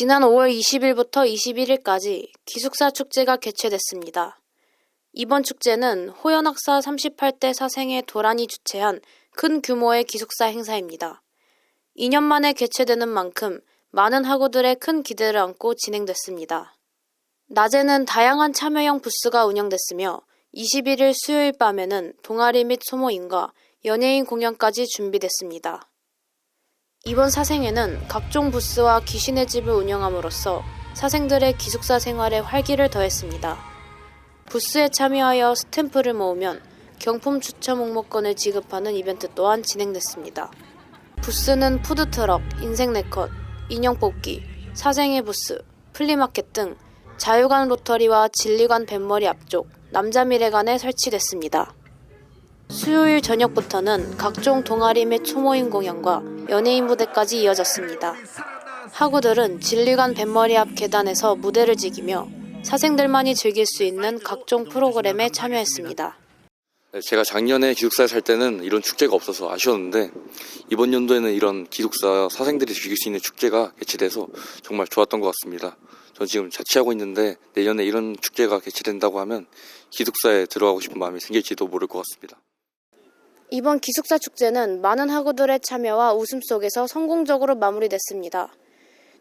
지난 5월 20일부터 21일까지 기숙사 축제가 개최됐습니다. 이번 축제는 호연학사 38대 사생의 도란이 주최한 큰 규모의 기숙사 행사입니다. 2년 만에 개최되는 만큼 많은 학우들의 큰 기대를 안고 진행됐습니다. 낮에는 다양한 참여형 부스가 운영됐으며 21일 수요일 밤에는 동아리 및 소모임과 연예인 공연까지 준비됐습니다. 이번 사생에는 각종 부스와 귀신의 집을 운영함으로써 사생들의 기숙사 생활에 활기를 더했습니다. 부스에 참여하여 스탬프를 모으면 경품 추첨 목목권을 지급하는 이벤트 또한 진행됐습니다. 부스는 푸드트럭, 인생 네컷, 인형 뽑기, 사생의 부스, 플리마켓 등 자유관 로터리와 진리관 뱃머리 앞쪽, 남자 미래관에 설치됐습니다. 수요일 저녁부터는 각종 동아리 및 초모임 공연과 연예인 무대까지 이어졌습니다. 학우들은 진리관 뱃머리 앞 계단에서 무대를 즐기며 사생들만이 즐길 수 있는 각종 프로그램에 참여했습니다. 네, 제가 작년에 기숙사에 살 때는 이런 축제가 없어서 아쉬웠는데 이번 연도에는 이런 기숙사 사생들이 즐길 수 있는 축제가 개최돼서 정말 좋았던 것 같습니다. 전 지금 자취하고 있는데 내년에 이런 축제가 개최된다고 하면 기숙사에 들어가고 싶은 마음이 생길지도 모를 것 같습니다. 이번 기숙사 축제는 많은 학우들의 참여와 웃음 속에서 성공적으로 마무리됐습니다.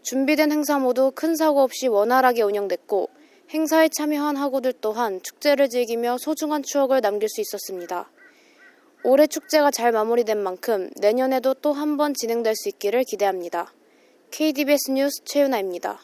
준비된 행사 모두 큰 사고 없이 원활하게 운영됐고 행사에 참여한 학우들 또한 축제를 즐기며 소중한 추억을 남길 수 있었습니다. 올해 축제가 잘 마무리된 만큼 내년에도 또 한 번 진행될 수 있기를 기대합니다. KDBS 뉴스 최윤아입니다.